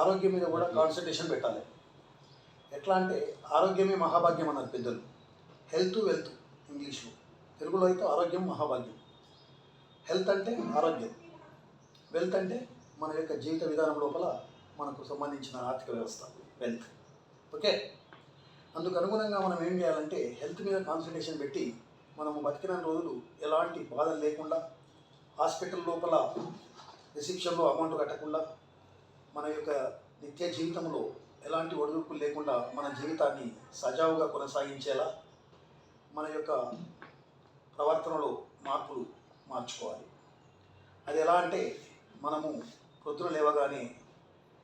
ఆరోగ్యం మీద కూడా కాన్సన్ట్రేషన్ పెట్టాలి. ఎట్లా అంటే ఆరోగ్యమే మహాభాగ్యం అన్నారు పెద్దలు. హెల్త్ వెల్త్ ఇంగ్లీష్లో తెలుగులో అయితే ఆరోగ్యం మహాభాగ్యం. హెల్త్ అంటే ఆరోగ్యం. వెల్త్ అంటే మన యొక్క జీవిత విధానం లోపల మనకు సంబంధించిన ఆర్థిక వ్యవస్థ వెల్త్ ఓకే అందుకు అనుగుణంగా మనం ఏం చేయాలంటే హెల్త్ మీద కాన్సన్ట్రేషన్ పెట్టి మనము బతికిన రోజులు ఎలాంటి బాధలు లేకుండా హాస్పిటల్ లోపల రిసెప్షన్లో అమౌంట్ కట్టకుండా మన యొక్క నిత్య జీవితంలో ఎలాంటి ఒడిదుడుకులు లేకుండా మన జీవితాన్ని సజావుగా కొనసాగించేలా మన యొక్క ప్రవర్తనలో మార్పులు మార్చుకోవాలి. అది ఎలా అంటే మనము పొద్దున లేవగానే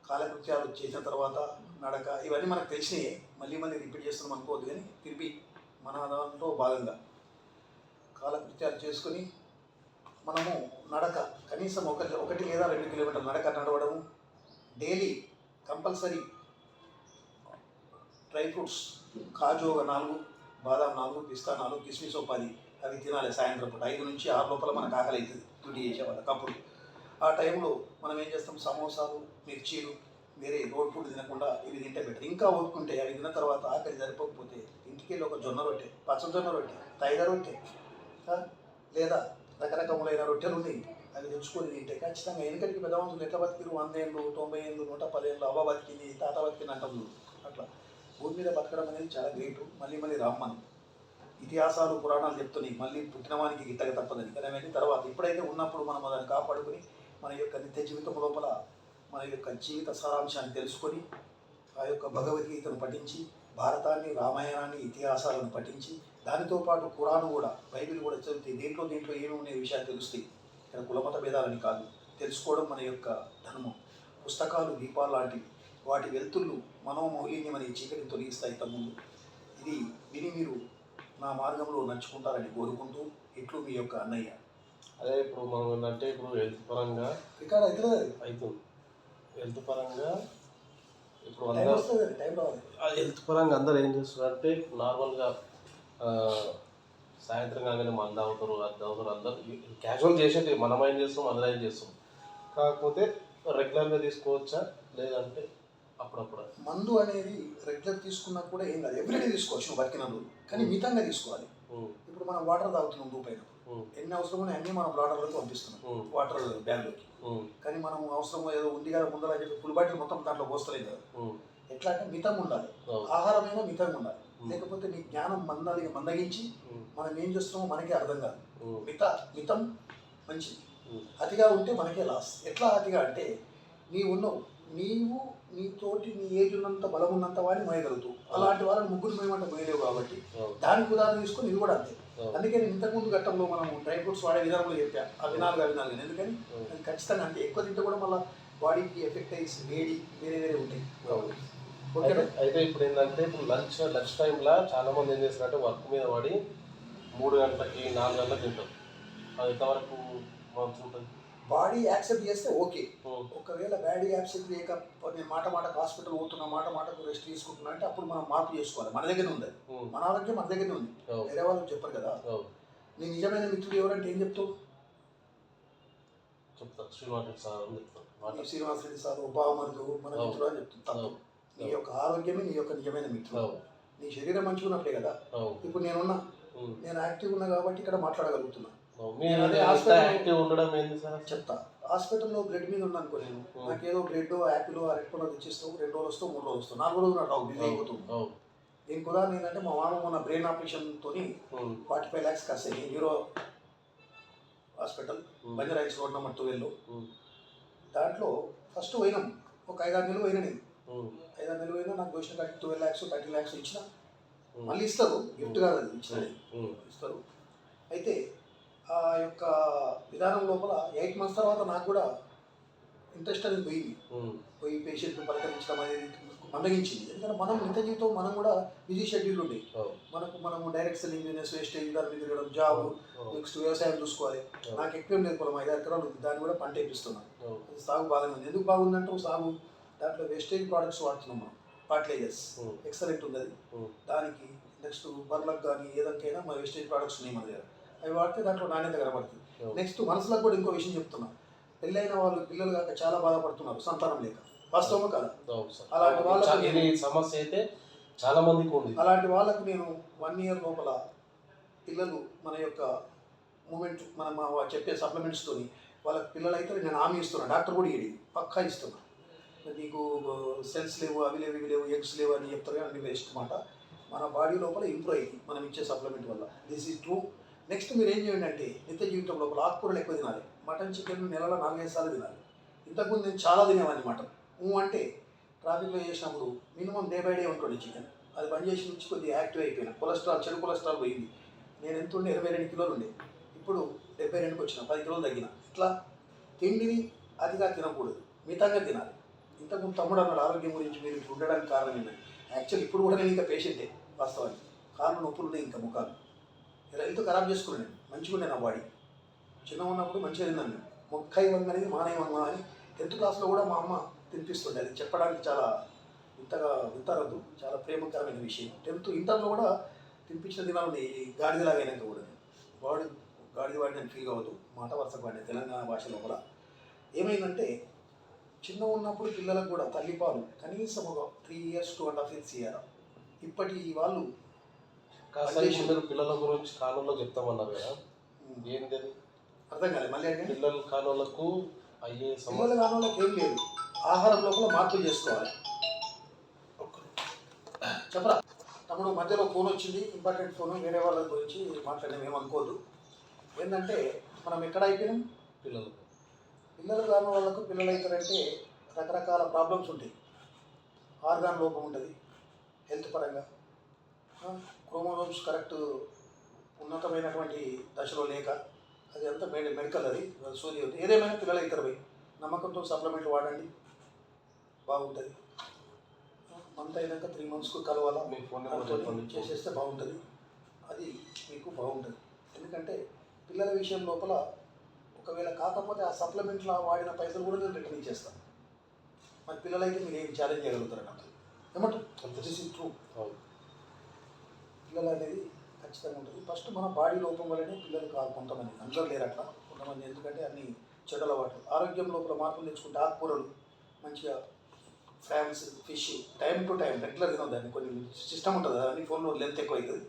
కాలకృత్యాలు చేసిన తర్వాత నడక ఇవన్నీ మనకు తెలిసినాయి. మళ్ళీ మళ్ళీ రిపీట్ చేస్తున్నాం అనుకోవద్దు కానీ తిరిగి మన దాంట్లో భాగంగా కాలకృత్యాలు చేసుకొని మనము నడక కనీసం ఒక ఒకటి లేదా రెండు కిలోమీటర్ల నడక నడవడము డైలీ కంపల్సరీ డ్రై ఫ్రూట్స్ కాజు ఒక నాలుగు బాదాం నాలుగు పిస్తా నాలుగు కిస్మిస్ ఒక పది అవి తినాలి సాయంత్రం పూట. ఐదు నుంచి ఆరు లోపల మనకు ఆకలి అవుతుంది డ్యూటీ చేసేవాళ్ళకి అప్పుడు ఆ టైంలో మనం ఏం చేస్తాం? సమోసాలు మిర్చీలు వేరే రోడ్ ఫుడ్ తినకుండా ఇవి తింటే బెటర్. ఇంకా ఓపుకుంటే అవి తిన్న తర్వాత ఆకలి సరిపోకపోతే ఇంటికి వెళ్ళి ఒక జొన్న రొట్టె పచ్చజొన్న రొట్టె తైద రొట్టె లేదా రకరకములైన రొట్టెలు ఉన్నాయి అది తెచ్చుకొని తింటే ఖచ్చితంగా వెనకటికి పెద్దవంతులు ఎట్లా బతికిరు వంద ఏళ్ళు తొంభై ఏళ్ళు నూట పది ఏళ్ళు అవ్వ బతికింది తాత బతికింది అంటాం అట్లా. భూమి మీద బతకడం అనేది చాలా గ్రేటు. మళ్ళీ మళ్ళీ రమ్మని. ఇతిహాసాలు పురాణాలు చెప్తున్నాయి. మళ్ళీ పుట్టినవానికి గిట్టక తప్పదని. కానీ తర్వాత ఇప్పుడైతే ఉన్నప్పుడు మనం దాన్ని కాపాడుకుని మన యొక్క నిత్య జీవితం లోపల మన యొక్క జీవిత సారాంశాన్ని తెలుసుకొని ఆ యొక్క భగవద్గీతను పఠించి భారతాన్ని రామాయణాన్ని ఇతిహాసాలను పఠించి దానితో పాటు పురాణం కూడా బైబిల్ కూడా చదివితే దీంట్లో దీంట్లో ఏమి ఉండే విషయాలు తెలుస్తాయి. ఇక్కడ కులమత భేదాలని కాదు తెలుసుకోవడం మన యొక్క ధర్మం. పుస్తకాలు దీపాలు లాంటివి వాటి వెలుతుళ్ళు మనోమౌలిన్యం అనే చీకటిని తొలగిస్తాయి తమ్ముళ్ళు. ఇది విని మీరు నా మార్గంలో నడుచుకుంటారని కోరుకుంటూ ఇట్లు మీ యొక్క అన్నయ్య. అదే ఇప్పుడు మనం ఏంటంటే ఇప్పుడు హెల్త్ పరంగా రికార్డ్ అవుతుంది అవుతుంది. హెల్త్ పరంగా ఇప్పుడు అందరూ హెల్త్ పరంగా అందరూ ఏం చేస్తున్నారంటే నార్మల్గా సాయంత్రం కాగానే మందు తాగుతారు అది తాగుతారు అందరు క్యాజువల్ చేసేది మనం ఏం చేస్తాం ఏం చేస్తాం. కాకపోతే రెగ్యులర్గా తీసుకోవచ్చా? లేదంటే అప్పుడప్పుడు. మందు అనేది రెగ్యులర్ తీసుకున్నా కూడా ఏం కాదు. ఎవ్రీడే తీసుకోవచ్చు నువ్వు బతికిన రోజు. కానీ మితంగా తీసుకోవాలి. ఇప్పుడు మనం వాటర్ తాగుతున్నాం ఉమ్, ఎన్ని అవసరం ఉన్నాయి అన్నీ మనం వాటర్లోకి పంపిస్తున్నాం. వాటర్ బ్యాగ్లోకి కానీ మనం అవసరం ఏదో ఉంది కదా ముందర చెప్పి ఫుల్ బాటిల్ మొత్తం దాంట్లో పోస్తలేదు కదా. ఎట్లా అంటే మితంగా ఉండాలి. అవును, ఆహారమైనా మితంగా ఉండాలి. లేకపోతే నీ జ్ఞానం మందలి మందగించి మనం ఏం చేస్తున్నామో మనకే అర్థం కాదు. మిత మితం మంచిది ఉమ్, అతిగా ఉంటే మనకే లాస్. ఎట్లా అతిగా అంటే నీవు ఉన్నావు నీవు నీతోటి నీ ఏజ్ ఉన్నంత బలం ఉన్నంత వాడిని మోయగలుగుతావు. అలాంటి వాళ్ళని ముగ్గురు మేమంటే మోయలేవు కాబట్టి దానికి ఉదాహరణ తీసుకొని ఇది కూడా అంతే. అందుకే నేను ఇంతకుముందు ఘట్టంలో మనం డ్రై ఫ్రూట్స్ వాడే విధానంలో చెప్పా. ఆ వినాలుగా వినాలి కానీ ఎందుకని? అది ఖచ్చితంగా అంటే ఎక్కువ తింటే కూడా మళ్ళీ బాడీకి ఎఫెక్ట్ అయ్యి వేడి వేరే వేరే ఉంటాయి. అయితే ఇప్పుడు ఏంటంటే ఇప్పుడు లంచ్ లంచ్ టైంలో చాలా మంది ఏం చేస్తారంటే వర్క్ మీద పడి మూడు గంటలకి నాలుగు గంటలకు తింటారు. అది ఎంతవరకు మంచిగా ఉంటుంది? బాడీ యాక్సెప్ట్ చేస్తే ఓకే. ఒకవేళ బాడీ యాక్సెప్ట్ చేయక నేను మాట మాటకు హాస్పిటల్ పోతున్నా మాట మాటకు రెస్ట్ తీసుకుంటున్నా అంటే అప్పుడు మనం మార్పు చేసుకోవాలి. మన దగ్గరనే ఉంది మన ఆరోగ్యం మన దగ్గరనే ఉంది. వేరే వాళ్ళకి చెప్పరు కదా. అవును. నీ నిజమైన మిత్రుడు ఎవరంటే ఏం చెప్తావు? చెప్తా. శ్రీనివాస్ సార్ అని చెప్తాను మాట నీ శ్రీనివాస్ రెడ్డి సార్ ఉపామరుడు మన. మిత్రుడు అని అవును, నీ యొక్క ఆరోగ్యమే నీ యొక్క నిజమైన మిత్రుడు. నీ శరీరం మంచిగా ఉన్నప్పుడే కదా. ఇప్పుడు నేనున్నా. నేను యాక్టివ్ ఉన్నా కాబట్టి ఇక్కడ మాట్లాడగలుగుతున్నా. చెప్తా. హాస్పిటల్లో బ్లడ్ మీద ఉన్నా అనుకో నేను. నాకేదో బ్లడ్ యాపిల్ అరటిపండు తెచ్చిస్తావు రెండు రోజులు వస్తావు మూడు రోజులు వస్తావు. నాలుగు రోజులు నాకు బిజీ అయిపోతుంది దీనికి ఉదాహరణ ఏంటంటే మా మామ మొన్న బ్రెయిన్ ఆపరేషన్తో ఉమ్, ఫార్టీ ఫైవ్ ల్యాక్స్ కాస్తాయి neuro hospital um, Banjara Hills road number ట్వెల్వ్లో దాంట్లో ఫస్ట్ పోయినాం. ఒక ఐదారు నెలలు పోయినా నేను. ఉమ్, ఐదారు నెలలు పోయినా నాకు వచ్చిన ట్వెల్వ్ ల్యాక్స్ థర్టీ ల్యాక్స్ ఇచ్చిన. ఉమ్, మళ్ళీ ఇస్తారు. గిఫ్ట్ కాదు అది ఇచ్చినది ఉమ్, ఇస్తారు. అయితే ఆ యొక్క విధానం లోపల ఎయిట్ మంత్స్ తర్వాత నాకు కూడా ఇంట్రెస్ట్ అనేది పోయింది. పోయి పేషెంట్ పలకరించడం అనేది మందగించింది. ఎందుకంటే మనం నిత్య జీవితం మనం కూడా బిజీ షెడ్యూల్ ఉండే. అవును, మనకు మనము డైరెక్ట్ సెల్లింగ్ బిజినెస్ వేస్టేజ్ దాని మీద తిరగడం జాబ్ నెక్స్ట్ వ్యవసాయం చూసుకోవాలి. నాకు ఎక్కువ లేదు పొలం ఐదు ఎకరాలు దాన్ని కూడా పంట వేపిస్తున్నాను సాగు బాగానే ఉంది. ఎందుకు బాగుందంటే సాగు? దాంట్లో వేస్టేజ్ ప్రోడక్ట్స్ వాడుతున్నాం మనం. ఫర్టిలైజర్స్ ఎక్సలెంట్ ఉమ్, దానికి నెక్స్ట్ బర్లకు కానీ ఏదానికైనా మన వేస్టేజ్ ప్రోడక్ట్స్ ఉన్నాయి మన దగ్గర. అవి వాడితే దాంట్లో నాణ్యత కనబడుతుంది. నెక్స్ట్ మనసులకు కూడా ఇంకో విషయం చెప్తున్నా. పెళ్ళైన వాళ్ళు పిల్లలు కాక చాలా బాధపడుతున్నారు సంతానం లేక. వాస్తవం కదా. అలాంటి వాళ్ళకు సమస్య అయితే చాలా మందికి ఉంది. అలాంటి వాళ్ళకు నేను వన్ ఇయర్ లోపల పిల్లలు మన యొక్క మూమెంట్ మనం చెప్పే సప్లిమెంట్స్తోని వాళ్ళకి పిల్లలు అయితే నేను హామీ ఇస్తున్నాను డాక్టర్ కూడా ఇడి పక్కా ఇస్తున్నా. నీకు సెల్స్ లేవు అవి లేవు ఇవి లేవు ఎగ్స్ లేవు అని చెప్తారు కానీ వేస్ట్ మాట. మన బాడీ లోపల ఇంప్రూవ్ అయ్యింది మనం ఇచ్చే సప్లిమెంట్ వల్ల. దిస్ ఈజ్ ట్రూ నెక్స్ట్ మీరు ఏం చేయండి అంటే నిత్య జీవితం లోపల ఆకుకూరలు ఎక్కువ తినాలి. మటన్ చికెన్ నెలలో నాలుగైదు సార్లు తినాలి. ఇంతకుముందు నేను చాలా తినేవాడిని మటన్. ఊ అంటే ట్రాఫిక్లో చేసినప్పుడు మినిమం డే బై డే ఉంటుంది చికెన్. అది బంద్ చేసి నుంచి కొద్దిగా యాక్టివ్ అయిపోయినా. కొలెస్ట్రాల్ చెడు కొలెస్ట్రాల్ పోయింది. నేను ఎంత ఉండే? ఇరవై రెండు కిలోలు ఉండే. ఇప్పుడు డెబ్బై రెండుకి వచ్చిన పది కిలోలు తగ్గిన. ఇట్లా తిండిని అతిగా తినకూడదు. మితంగా తినాలి. ఇంతకుముందు తమ్ముడు అన్నాడు ఆరోగ్యం గురించి మీరు ఉండడానికి కారణం ఏంటంటే యాక్చువల్ ఇప్పుడు కూడా నేను ఇంకా పేషెంటే వాస్తవానికి. కాళ్ళు నొప్పులు ఉన్నాయి ఇంకా ముఖాలు. ఇలా ఎంతో ఖరాబ్ చేసుకున్నాను మంచిగా ఉండే నా బాడీ చిన్న ఉన్నప్పుడు మంచిగా తిన్నాను నేను. మొక్కై వంగ అనేది మానేవంగ అని టెన్త్ క్లాస్లో కూడా మా అమ్మ తినిపిస్తుండే. అది చెప్పడానికి చాలా ఇంతగా వింతరద్దు చాలా ప్రేమకరమైన విషయం. టెన్త్ ఇంటర్లో కూడా తినిపించిన దినాలు గాడిదలాగైనాక ఈ గాడిదలాగా కూడా. వాడు గాడిద వాడిని అని ఫీల్ అవ్వదు మాట వరుసకు వాడిన తెలంగాణ భాషలో కూడా. ఏమైందంటే చిన్న ఉన్నప్పుడు పిల్లలకు కూడా తల్లిపాలు కనీసం ఒక three years two and half years ఇయ్యాలి. ఇప్పటి వాళ్ళు పిల్లల గురించి కాలంలో చెప్తామన్నారు కదా. ఏంటి? అర్థం కాలేదు మళ్ళీ అంటే? పిల్లల కాలంలో అయ్యే పిల్లల కాలంలో ఏం లేదు. ఆహారం లోపల మార్పులు చేసుకోవాలి. చెప్పరా? తమ్ముడు మధ్యలో ఫోన్ వచ్చింది. Important phone. వేరే వాళ్ళ గురించి మాట్లాడడం ఏమనుకోదు ఏంటంటే మనం ఎక్కడ అయిపోయినాం? పిల్లలు పిల్లలు కాని వాళ్ళకు పిల్లలు అవుతారంటే రకరకాల ప్రాబ్లమ్స్ ఉంటాయి. ఆర్గాన్ లోపం ఉంటుంది హెల్త్ పరంగా. క్రోమోజోమ్స్ కరెక్ట్ ఉన్నతమైనటువంటి దశలో లేక అది అంతా మెడి మెడికల్ అది సూర్య ఏదేమైనా పిల్లలు అవుతారు పోయి నమ్మకంతో సప్లిమెంట్ వాడండి. బాగుంటుంది. మంత్ అయినాక త్రీ మంత్స్కు కలవాలా? మీ ఫోన్ నెంబర్ చేసేస్తే బాగుంటుంది. అది మీకు బాగుంటుంది. ఎందుకంటే పిల్లల విషయం లోపల ఒకవేళ కాకపోతే ఆ సప్లిమెంట్లో వాడిన పైసలు కూడా నేను రిటర్న్ ఇచ్చేస్తాను మరి పిల్లలైతే మీరు ఏం ఛాలెంజ్ చేయగలుగుతారు నాకు ఏమంటారు? This is true. పిల్లలు అనేది ఖచ్చితంగా ఉంటుంది. ఫస్ట్ మన బాడీ లోపం వల్లనే పిల్లలు కాదు కొంతమంది. అందరూ లేరు అట్లా. కొంతమంది ఎందుకంటే అన్ని చెడు అలవాట్లు. ఆరోగ్యం లోపల మార్పులు తెచ్చుకుంటే ఆకుకూరలు మంచిగా prawns fish time to time regular తినొద్దండి కొన్ని సిస్టమ్ ఉంటుంది కదా అన్ని ఫోన్లో లెంత్ ఎక్కువ అవుతుంది.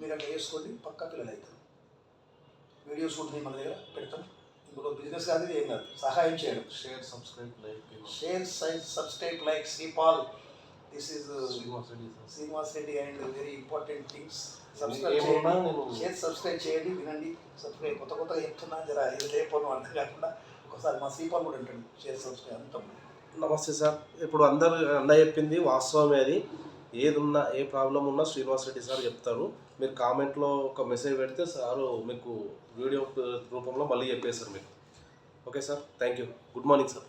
మీరు అట్లా వేసుకోండి పక్కా పిల్లలు అవుతారు. వీడియోస్ ఉంటుంది మన దగ్గర పెడతాం ఇందులో బిజినెస్ కాదు ఇది ఏం కాదు. సహాయం చేయడం. Share subscribe like share size subscribe like Sripal this is Srinivas Reddy sir. Srinivas Reddy and very important things ఏమున్నా సబ్స్క్రైబ్ చేయండి షేర్ సబ్స్క్రైబ్ చేయండి. వినండి. సబ్స్క్రైబ్ కొత్త కొత్తగా చెప్తున్నా. జర ఇది రేపు అర్థం కాకుండా ఒకసారి మా శ్రీపాల్ కూడా ఉంటాడు షేర్ సబ్స్క్రైబ్ అంతా. నమస్తే సార్. ఇప్పుడు అందరు అన్న చెప్పింది వాస్తవమే అది. ఏది ఉన్నా ఏ ప్రాబ్లం ఉన్నా శ్రీనివాస్ రెడ్డి సార్ చెప్తారు. మీరు కామెంట్లో ఒక మెసేజ్ పెడితే సారు మీకు వీడియో రూపంలో మళ్ళీ చెప్పేస్తారు మీకు. Okay sir thank you. Good morning sir.